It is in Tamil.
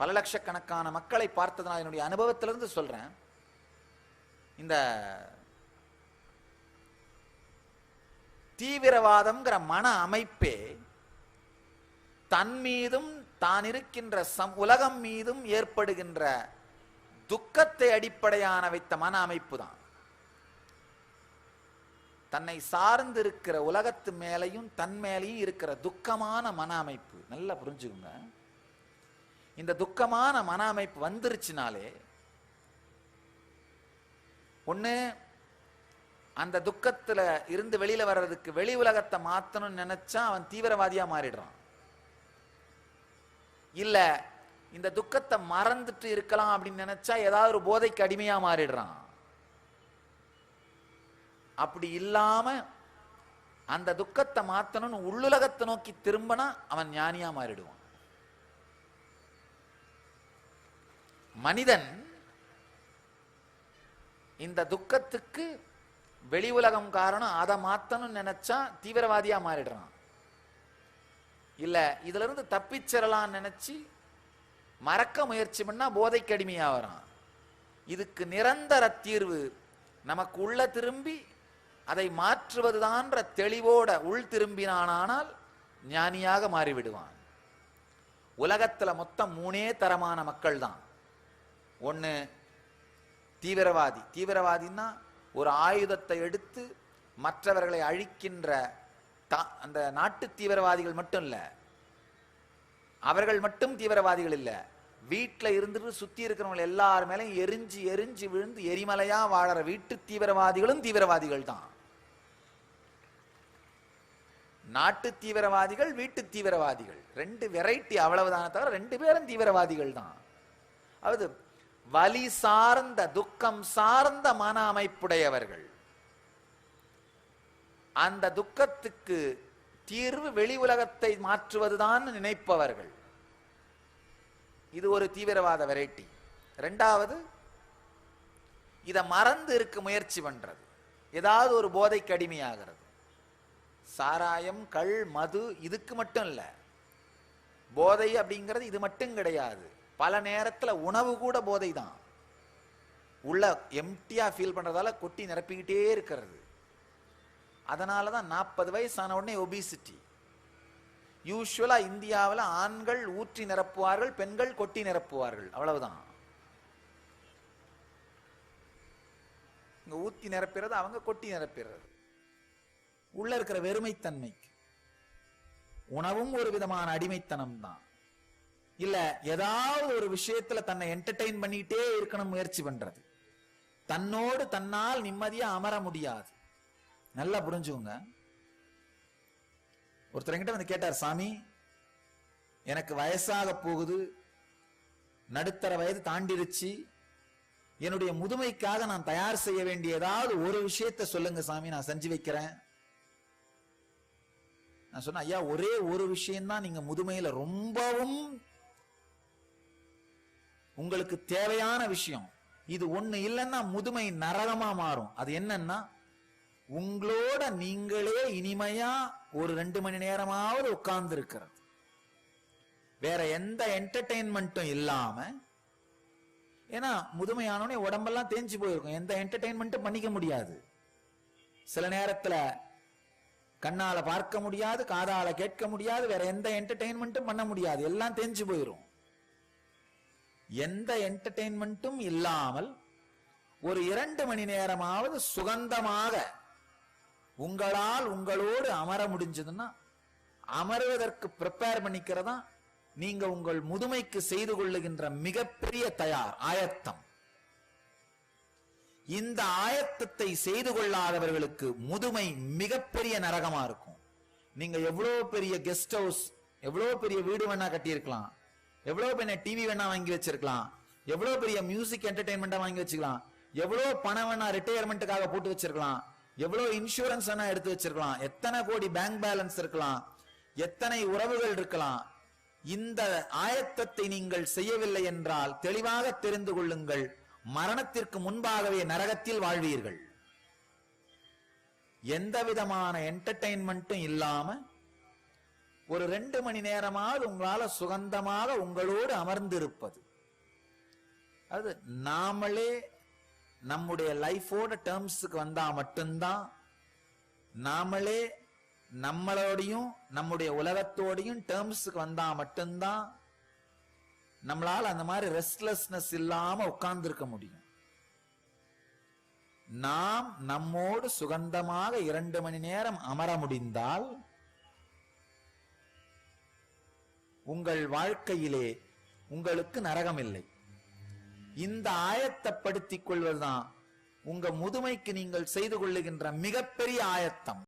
பல லட்சக்கணக்கான மக்களை பார்த்ததுனால என்னுடைய அனுபவத்திலிருந்து சொல்றேன். இந்த தீவிரவாதம்ங்கிற மன அமைப்பே தன் மீதும் தான் இருக்கின்ற சம் உலகம் மீதும் ஏற்படுகின்ற துக்கத்தை அடிப்படையான வைத்த மன அமைப்பு தான். தன்னை சார்ந்து இருக்கிற உலகத்து மேலையும் தன் மேலையும் இருக்கிற துக்கமான மன அமைப்பு. நல்லா புரிஞ்சுக்கோங்க. இந்த துக்கமான மன அமைப்பு வந்துருச்சுனாலே ஒண்ணு அந்த துக்கத்துல இருந்து வெளியில வர்றதுக்கு வெளி உலகத்தை மாத்தணும்னு நினைச்சா அவன் தீவிரவாதியா மாறிடுறான். இல்ல இந்த துக்கத்தை மறந்துட்டு இருக்கலாம் அப்படின்னு நினைச்சா ஏதாவது ஒரு போதைக்கு அடிமையா மாறிடுறான். அப்படி இல்லாம அந்த துக்கத்தை மாத்தணும்னு உள்ளுலகத்தை நோக்கி திரும்பினா அவன் ஞானியா மாறிடுவான். மனிதன் இந்த துக்கத்துக்கு வெளி உலகம் காரணம் அதை மாத்தணும்னு நினைச்சா தீவிரவாதியா மாறிடுறான். இல்ல இதுல இருந்து தப்பிச்சிடலாம்னு நினைச்சு மறக்க முயற்சி பண்ணா போதைக்கு அடிமையாகிறான் இதுக்கு நிரந்தர தீர்வு நமக்கு உள்ள திரும்பி அதை மாற்றுவதுதான்ற தெளிவோட உள் திரும்பினானால் ஞானியாக மாறிவிடுவான். உலகத்துல மொத்தம் மூணே தரமான மக்கள் தான் ஒன்று தீவிரவாதி. தீவிரவாதின்னா ஒரு ஆயுதத்தை எடுத்து மற்றவர்களை அழிக்கின்ற தா- அந்த நாட்டு தீவிரவாதிகள் மட்டும் இல்லை. அவர்கள் மட்டும் தீவிரவாதிகள் இல்லை. வீட்டில் இருந்துட்டு சுற்றி இருக்கிறவங்க எல்லார் மேலேயும் எரிஞ்சு எரிஞ்சு விழுந்து எரிமலையாக வாழற வீட்டு தீவிரவாதிகளும் தீவிரவாதிகள் தான். நாட்டு தீவிரவாதிகள் வீட்டு தீவிரவாதிகள். ரெண்டு வெரைட்டி அவ்வளவுதானே தவிர ரெண்டு பேரும் தீவிரவாதிகள் தான். அதாவது வலி சார்ந்த துக்கம் சார்ந்த மன அமைப்புடையவர்கள் அந்த துக்கத்துக்கு தீர்வு வெளி உலகத்தை மாற்றுவதுதான் நினைப்பவர்கள். இது ஒரு தீவிரவாத வெரைட்டி. ரெண்டாவது இதை மறந்து இருக்க முயற்சி பண்றது. ஏதாவது ஒரு போதைக்கு அடிமையாகிறது. சாராயம் கள் மது இதுக்கு மட்டும் இல்லை. போதை அப்படிங்கிறது இது மட்டும் கிடையாது. பல நேரத்தில் உணவு கூட போதை தான் உள்ள எம்டியாக ஃபீல் பண்ணுறதால கொட்டி நிரப்பிக்கிட்டே இருக்கிறது. அதனால தான் நாற்பது வயசு ஆன உடனே ஒபிசிட்டி யூஸ்வலாக இந்தியாவில் ஆண்கள் ஊற்றி நிரப்புவார்கள் பெண்கள் கொட்டி நிரப்புவார்கள். அவ்வளவுதான். இங்கே ஊற்றி நிரப்புறது அவங்க கொட்டி நிரப்பிடுறது உள்ள இருக்கிற வெறுமைத்தன்மைக்கு. உணவும் ஒரு விதமான அடிமைத்தனம் தான் இல்ல ஏதாவது ஒரு விஷயத்துல தன்னை என்டர்டெயின் பண்ணிட்டே இருக்கணும் முயற்சி பண்றது. தன்னோடு தன்னால் நிம்மதியா அமர முடியாது. நல்லா புரிஞ்சுங்க ஒருத்தரங்கிட்ட வந்து கேட்டார் சாமி எனக்கு வயசாக போகுது. நடுத்தர வயது தாண்டிருச்சு. என்னுடைய முதுமைக்காக நான் தயார் செய்ய வேண்டிய ஏதாவது ஒரு விஷயத்தை சொல்லுங்க சாமி நான் செஞ்சு வைக்கிறேன். நான் சொன்னேன் ஐயா ஒரே ஒரு விஷயம்தான் நீங்க முதுமையில ரொம்பவும் உங்களுக்கு தேவையான விஷயம். இது ஒண்ணு இல்லைன்னா முதுமை நரகமா மாறும். அது என்னன்னா உங்களோட நீங்களே இனிமையா ஒரு ரெண்டு மணி நேரமாவது உட்கார்ந்து இருக்கிறது வேற எந்த என்டர்டெயின்மெண்ட்டும் இல்லாம ஏன்னா முதுமையானோடனே உடம்பெல்லாம் தேஞ்சு போயிருக்கும். எந்த என்டர்டெயின்மெண்ட்டும் பண்ணிக்க முடியாது. சில நேரத்துல கண்ணால பார்க்க முடியாது காதால கேட்க முடியாது வேற எந்த என்டர்டெயின்மெண்ட்டும் பண்ண முடியாது. எல்லாம் தேஞ்சு போயிரும். எந்த என்டர்டெயின்மெண்ட்டும் இல்லாமல் ஒரு இரண்டு மணி நேரமாவது சுகந்தமாக உங்களால் உங்களோடு அமர முடிஞ்சதுன்னா அமருவதற்கு ப்ரிப்பேர் பண்ணிக்கிறதா நீங்க உங்கள் முதுமைக்கு செய்து கொள்ளுகின்ற மிகப்பெரிய தயார் ஆயத்தம். இந்த ஆயத்தத்தை செய்து கொள்ளாதவர்களுக்கு முதுமை மிகப்பெரிய நரகமா இருக்கும். நீங்க எவ்வளவு பெரிய கெஸ்ட் ஹவுஸ் எவ்வளவு பெரிய வீடு வேணா கட்டியிருக்கலாம். எவ்வளவு பெரிய டிவி வேணா வாங்கி வச்சிருக்கலாம். எவ்வளவு பெரிய மியூசிக் என்டர்டைன்மெண்டா வாங்கி வச்சுக்கலாம். எவ்வளவு பணம் வேணா ரிட்டையர்மெண்ட்டுக்காக போட்டு வச்சிருக்கலாம். எவ்வளவு இன்சூரன்ஸ் வேணா எடுத்து வச்சிருக்கலாம். எத்தனை கோடி பேங்க் பேலன்ஸ் இருக்கலாம். எத்தனை உறவுகள் இருக்கலாம். இந்த ஆயத்தத்தை நீங்கள் செய்யவில்லை என்றால் தெளிவாக தெரிந்து கொள்ளுங்கள். மரணத்திற்கு முன்பாகவே நரகத்தில் வாழ்வீர்கள். எந்த விதமான என்டர்டைன்மெண்ட்டும் இல்லாம ஒரு ரெண்டு மணி நேரமாவது உங்களால சுகந்தமாக உங்களோடு அமர்ந்திருப்பது. அது நாமளே நம்முடைய லைஃபோட டேர்ம்ஸுக்கு வந்தா மட்டும்தான் நாமளே நம்மளோடையும் நம்முடைய உலகத்தோடையும் டேர்ம்ஸுக்கு வந்தா மட்டும்தான் நம்மளால அந்த மாதிரி ரெஸ்ட்லெஸ்னஸ் இல்லாம உட்கார்ந்துருக்க முடியும். நாம் நம்மோடு சுகந்தமாக இரண்டு மணி நேரம் அமர முடிந்தால் உங்கள் வாழ்க்கையிலே உங்களுக்கு நரகம் இல்லை இந்த ஆயத்தப்படுத்திக் கொள்வதுதான் உங்க முதுமைக்கு நீங்கள் செய்து கொள்ளுகின்ற மிகப்பெரிய ஆயத்தம்.